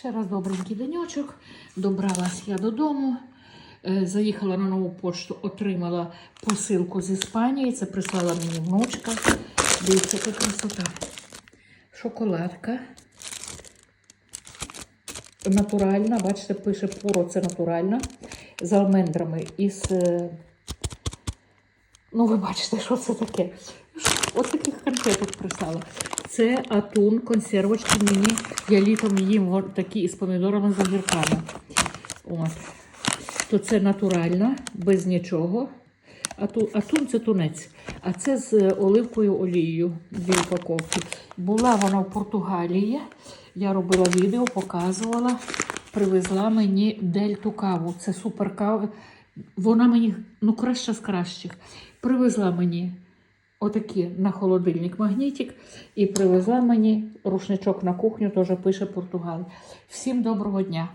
Ще раз добренький денечок. Добралась я додому. Е, Заїхала на нову пошту, отримала посилку з Іспанії. Це прислала мені внучка. Дивіться, яка красота. Шоколадка. Натуральна, бачите, пише пуро, це натуральна. З алмендрами із. е, Ну, ви бачите, що це таке. Ось таких конфеток прислала. Це атун, консервочки мені. Я літом їм такі із помідорами з огірками. От. То це натуральна, без нічого. Ату, атун це тунець. А це з е, оливковою олією. Дві упаковки. Була вона в Португалії. Я робила відео, показувала. Привезла мені дельту каву. Це супер кава. Вона мені ну краща з кращих. Привезла мені отакі на холодильник магнітик і привезла мені рушничок на кухню, теж пише Португал. Всім доброго дня!